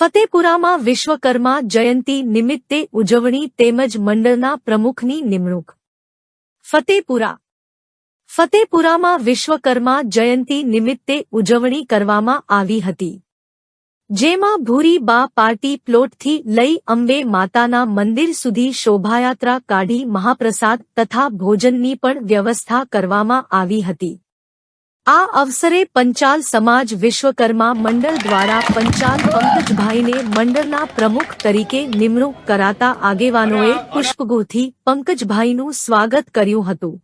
ફતેપુરામાં વિશ્વકર્મા જયંતી નિમિત્તે ઉજવણી તેમજ મંડળના પ્રમુખની નિમણૂક. ફતેપુરા. ફતેપુરામાં વિશ્વકર્મા જયંતી નિમિત્તે ઉજવણી કરવામાં આવી હતી. જેમાં ભૂરી બા પાર્ટી પ્લોટથી લઈ અંબે માતાના મંદિર સુધી શોભાયાત્રા કાઢી મહાપ્રસાદ તથા ભોજનની પણ વ્યવસ્થા કરવામાં આવી હતી. આ અવસરે પંચાલ સમાજ વિશ્વકર્મા મંડળ દ્વારા પંચાલ પંકજભાઈને મંડળના પ્રમુખ તરીકે નિમણૂક કરાતા આગેવાનોએ પુષ્પગુથી પંકજભાઈનું સ્વાગત કર્યું હતું.